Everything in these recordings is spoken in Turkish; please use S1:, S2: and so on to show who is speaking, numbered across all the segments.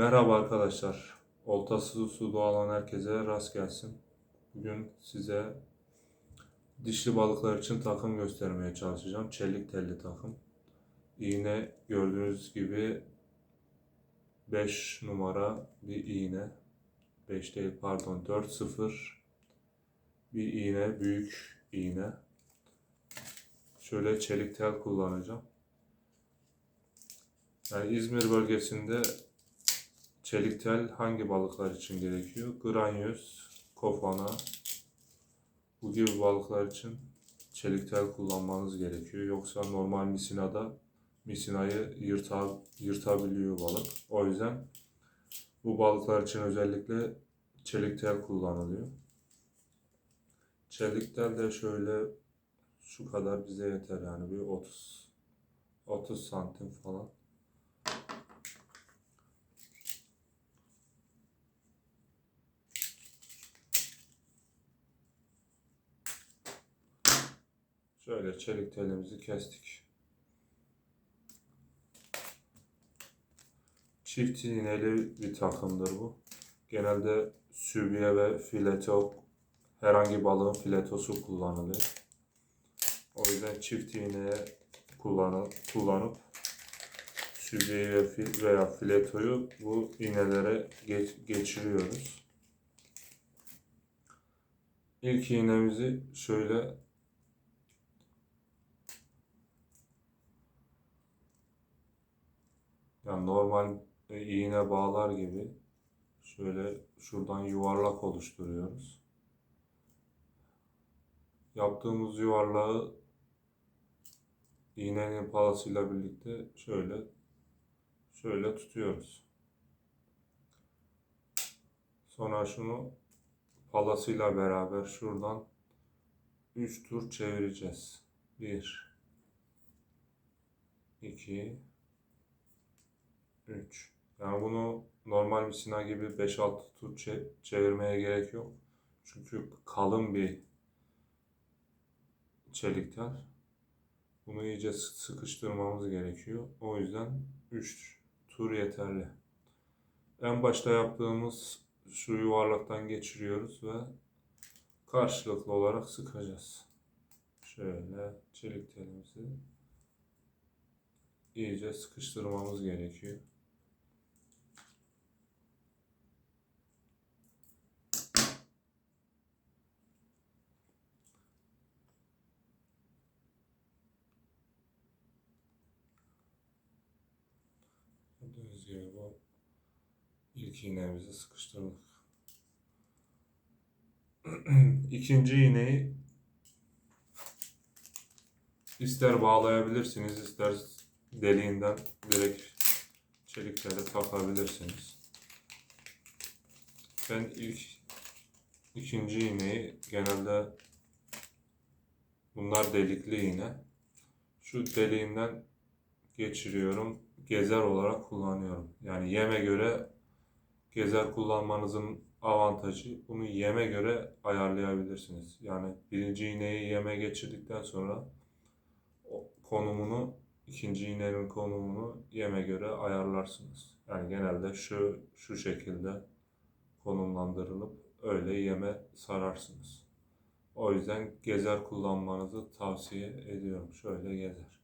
S1: Merhaba arkadaşlar. Oltası su olan herkese rast gelsin. Bugün size dişli balıklar için takım göstermeye çalışacağım. Çelik telli takım. İğne gördüğünüz gibi 5 numara bir iğne. 5 değil pardon 4 0 bir iğne büyük iğne. Şöyle çelik tel kullanacağım. Yani İzmir bölgesinde çelik tel hangi balıklar için gerekiyor? Granyüz, kofana bu gibi balıklar için çelik tel kullanmanız gerekiyor. Yoksa normal misinada misinayı yırta, yırtabiliyor balık. O yüzden bu balıklar için özellikle çelik tel kullanılıyor. Çelik tel de şöyle şu kadar bize yeter yani bir 30 30 santim falan. Şöyle çelik telimizi kestik. Çift iğneli bir takımdır bu. Genelde sübye ve fileto herhangi balığın filetosu kullanılıyor. O yüzden çift iğneye kullanıp, kullanıp fil veya filetoyu bu iğnelere geç, geçiriyoruz. İlk iğnemizi şöyle yani normal iğne bağlar gibi şöyle şuradan yuvarlak oluşturuyoruz. Yaptığımız yuvarlağı iğnenin palasıyla birlikte şöyle şöyle tutuyoruz. Sonra şunu palasıyla beraber şuradan 3 tur çevireceğiz. 1 2 3 Yani bunu normal bir sina gibi 5-6 tur çe- çevirmeye gerek yok. Çünkü kalın bir çelik tel. Bunu iyice sı- sıkıştırmamız gerekiyor. O yüzden 3 tur yeterli. En başta yaptığımız şu yuvarlaktan geçiriyoruz ve karşılıklı olarak sıkacağız. Şöyle çelik telimizi iyice sıkıştırmamız gerekiyor. Gördüğünüz gibi bu ilk iğnemizi sıkıştırdık. İkinci iğneyi ister bağlayabilirsiniz, ister deliğinden direkt çeliklere takabilirsiniz. Ben ilk ikinci iğneyi genelde bunlar delikli iğne. Şu deliğinden geçiriyorum. Gezer olarak kullanıyorum. Yani yeme göre gezer kullanmanızın avantajı bunu yeme göre ayarlayabilirsiniz. Yani birinci iğneyi yeme geçirdikten sonra konumunu ikinci iğnenin konumunu yeme göre ayarlarsınız. Yani genelde şu şu şekilde konumlandırılıp öyle yeme sararsınız. O yüzden gezer kullanmanızı tavsiye ediyorum. Şöyle gezer.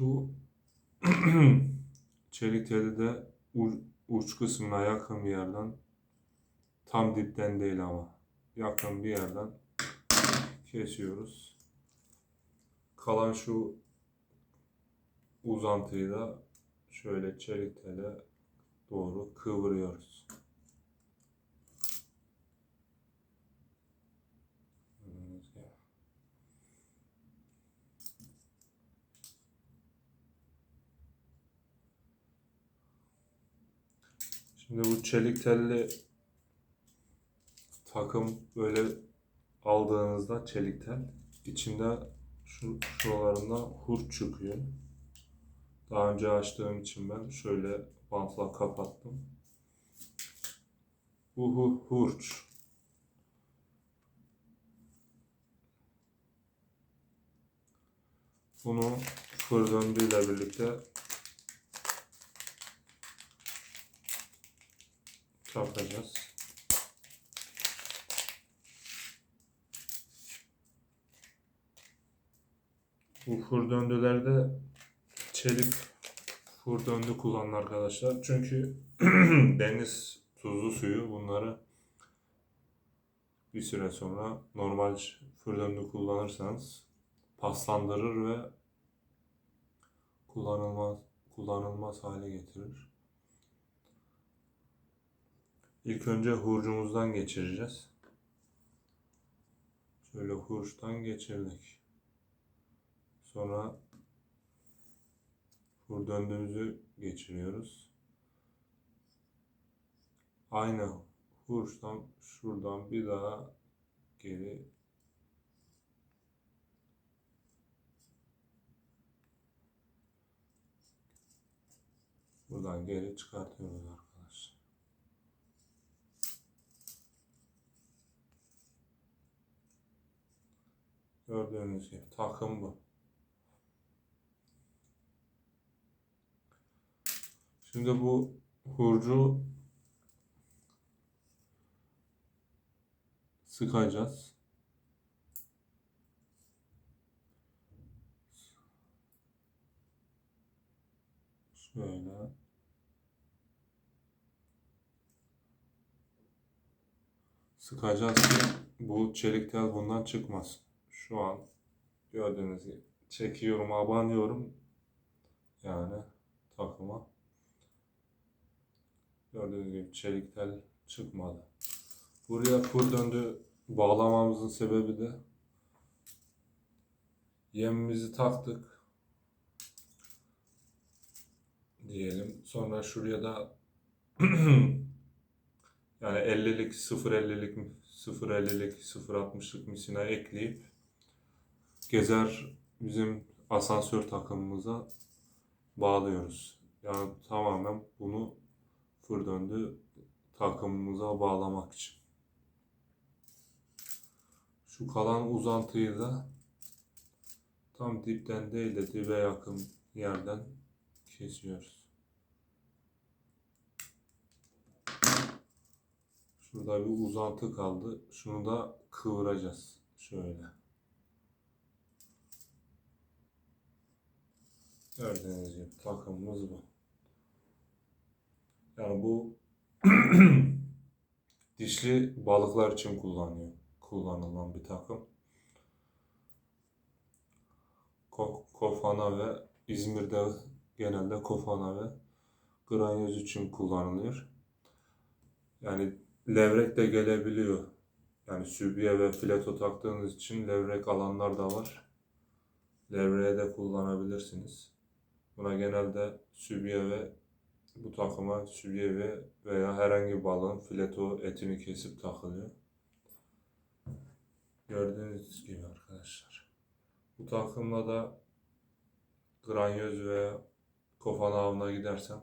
S1: Şu çelik teli de uç kısmına yakın bir yerden tam dipten değil ama yakın bir yerden kesiyoruz. Kalan şu uzantıyı da şöyle çelik tele doğru kıvırıyoruz. Gördüğünüz gibi. Şimdi bu çelik telli takım böyle aldığınızda çelik tel içinde şu şuralarında hurç çıkıyor. Daha önce açtığım için ben şöyle bantla kapattım. Bu hu- hurç. Bunu fır döndüğüyle birlikte takacağız. Bu fır döndülerde çelik fır döndü kullanın arkadaşlar. Çünkü deniz tuzlu suyu bunları bir süre sonra normal fır döndü kullanırsanız paslandırır ve kullanılmaz kullanılmaz hale getirir. İlk önce hurcumuzdan geçireceğiz. Şöyle hurçtan geçirdik. Sonra hur döndüğümüzü geçiriyoruz. Aynı hurçtan şuradan bir daha geri buradan geri çıkartıyoruz Gördüğünüz gibi takım bu. Şimdi bu hurcu sıkacağız. Şöyle. Sıkacağız ki bu çelik tel bundan çıkmasın. Şu an gördüğünüz gibi çekiyorum, abanıyorum. Yani takıma. Gördüğünüz gibi çelik tel çıkmadı. Buraya fır döndü bağlamamızın sebebi de yemimizi taktık diyelim. Sonra şuraya da yani 50'lik 0.50'lik 0.50'lik 0.60'lık misina ekleyip gezer bizim asansör takımımıza bağlıyoruz. Yani tamamen bunu fır döndü takımımıza bağlamak için. Şu kalan uzantıyı da tam dipten değil de dibe yakın yerden kesiyoruz. Şurada bir uzantı kaldı. Şunu da kıvıracağız. Şöyle. Gördüğünüz gibi takımımız bu. Yani bu dişli balıklar için kullanıyor. Kullanılan bir takım. Ko- Kofana ve İzmir'de genelde kofana ve granyoz için kullanılıyor. Yani levrek de gelebiliyor. Yani sübye ve fileto taktığınız için levrek alanlar da var. Levreğe de kullanabilirsiniz. Buna genelde sübye ve bu takıma sübye ve veya herhangi balığın fileto etini kesip takılıyor. Gördüğünüz gibi arkadaşlar. Bu takımla da granyoz ve kofan avına gidersem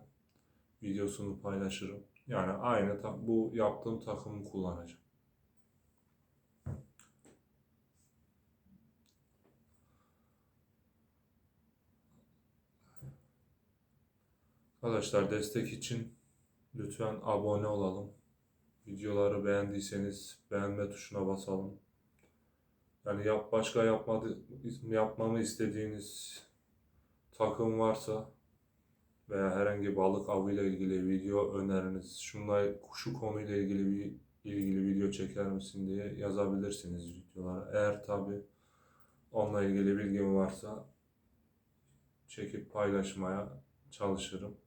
S1: videosunu paylaşırım. Yani aynı bu yaptığım takımı kullanacağım. Arkadaşlar destek için lütfen abone olalım. Videoları beğendiyseniz beğenme tuşuna basalım. Yani yap başka yapmadı yapmamı istediğiniz takım varsa veya herhangi balık avıyla ilgili video öneriniz, şunla şu konuyla ilgili bir ilgili video çeker misin diye yazabilirsiniz videolara. Eğer tabi onunla ilgili bilgim varsa çekip paylaşmaya çalışırım.